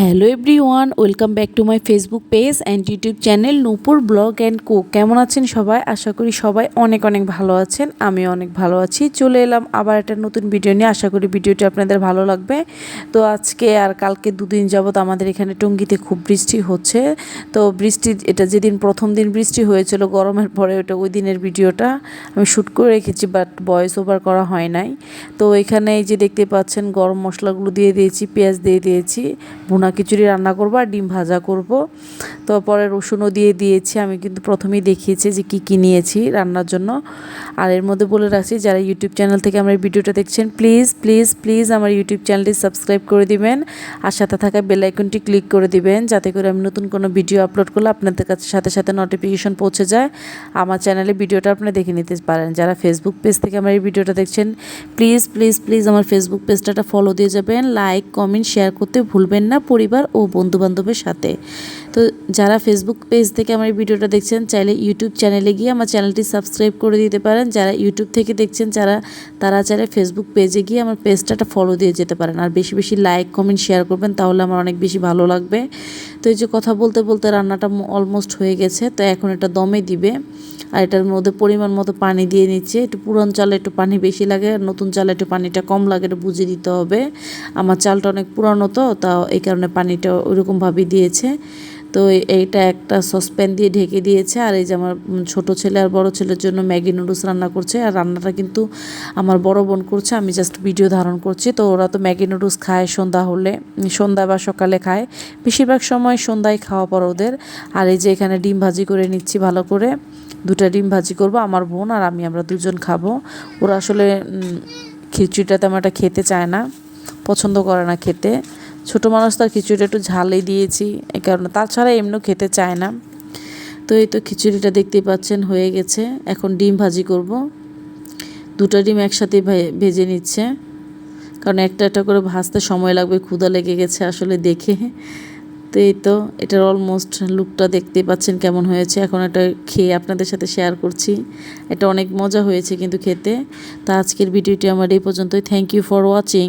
Hello everyone welcome back to my Facebook page and YouTube channel Nupur blog and cook কেমন আছেন সবাই? আশা করি সবাই অনেক অনেক ভালো আছেন আমি অনেক ভালো আছি। চলে এলাম আবার একটা নতুন ভিডিও নিয়ে। আশা করি ভিডিওটি আপনাদের ভালো লাগবে। তো আজকে আর কালকে দুদিন যাবত আমাদের এখানে টঙ্গিতে খুব বৃষ্টি হচ্ছে। তো বৃষ্টি, এটা যেদিন প্রথম দিন বৃষ্টি হয়েছিল, গরমের পরে ওটা ওই দিনের ভিডিওটা আমি শ্যুট করে রেখেছি, বাট ভয়েস ওভার করা হয় নাই। তো এখানে এই যে দেখতে পাচ্ছেন, গরম মশলাগুলো দিয়ে দিয়েছি, পেঁয়াজ দিয়ে দিয়েছি। ভুনা খিচুড়ি রান্না করব আর ডিম ভাজা করব। তো পরে রসুনও দিয়ে দিয়েছি। আমি কিন্তু প্রথমেই দেখিয়েছি যে কি কি নিয়েছি রান্নার জন্য। আর এর মধ্যে বলে রাখছি, যারা ইউটিউব চ্যানেল থেকে আমার ভিডিওটা দেখছেন, প্লিজ প্লিজ প্লিজ আমার ইউটিউব চ্যানেলটি সাবস্ক্রাইব করে দিবেন। আর সাথে থাকা বেল আইকনটি ক্লিক করে দিবেন, যাতে করে আমি নতুন কোনো ভিডিও আপলোড করলে আপনাদের কাছে সাথে সাথে নোটিফিকেশন পৌঁছে যায়। আমার চ্যানেলে ভিডিওটা আপনি দেখে নিতে পারেন। যারা ফেসবুক পেজ থেকে আমার এই ভিডিওটা দেখছেন, প্লিজ প্লিজ প্লিজ আমার ফেসবুক পেজটা ফলো দিয়ে যাবেন। লাইক কমেন্ট শেয়ার করতে ভুলবেন না পরিবার ও বন্ধুবান্ধবের সাথে। তো যারা ফেসবুক পেজ থেকে আমার ভিডিওটা দেখছেন, চাইলে ইউটিউব চ্যানেলে গিয়ে আমার চ্যানেলটি সাবস্ক্রাইব করে দিতে পারেন। যারা ইউটিউব থেকে দেখছেন, যারা, তারা চাইলে ফেসবুক পেজে গিয়ে আমার পেজটা ফলো দিয়ে যেতে পারেন। আর বেশি বেশি লাইক কমেন্ট শেয়ার করবেন, তাহলে আমার অনেক বেশি ভালো লাগবে। তো এই যে কথা বলতে বলতে রান্নাটা অলমোস্ট হয়ে গেছে, তো এখন এটা দমে দিবে। আর এটার মধ্যে পরিমাণ মতো পানি দিয়ে নিচ্ছে। একটু পুরান চালে একটু পানি বেশি লাগে, আর নতুন চালে একটু পানিটা কম লাগে, এটা বুঝে দিতে হবে। আমার চালটা অনেক পুরানো তো তা এই কারণে পানিটা ওইরকমভাবেই দিয়েছে। তো এইটা একটা সসপ্যান দিয়ে ঢেকে দিয়েছে। আর এই যে আমার ছোট ছেলে আর বড় ছেলের জন্য ম্যাগি নুডলস রান্না করছে। আর রান্নাটা কিন্তু আমার বড় বোন করছে, আমি জাস্ট ভিডিও ধারণ করছি। তো ওরা তো ম্যাগি নুডলস খায় সন্ধ্যা হলে, সন্ধ্যা বা সকালে খায়। বেশিরভাগ সময় সন্ধ্যায় খাওয়া পর ওদের। আর এই যে এখানে ডিম ভাজি করে নিচ্ছি ভালো করে। দুটা ডিম ভাজি করব, আমার বোন আর আমি, আমরা দুজন খাব। ওরা আসলে খিচুড়িটা তেমন একটা খেতে চায় না। পছন্দ করে না খেতে। ছোটো মানুষ তার খিচুড়িটা একটু ঝালেই দিয়েছি এই কারণে তাছাড়া এমনিও খেতে চায় না। তো এই তো খিচুড়িটা দেখতেই পাচ্ছেন হয়ে গেছে, এখন ডিম ভাজি করব। দুটো ডিম একসাথে ভেজে নিচ্ছে, কারণ একটা একটা করে ভাজতে সময় লাগবে ক্ষুদা লেগে গেছে আসলে দেখে। তো এই তো এটার অলমোস্ট লুকটা দেখতে পাচ্ছেন কেমন হয়েছে, এখন এটা খেয়ে আপনাদের সাথে শেয়ার করছি। এটা অনেক মজা হয়েছে কিন্তু খেতে। তা আজকের ভিডিওটি আমার এই পর্যন্তই থ্যাংক ইউ ফর ওয়াচিং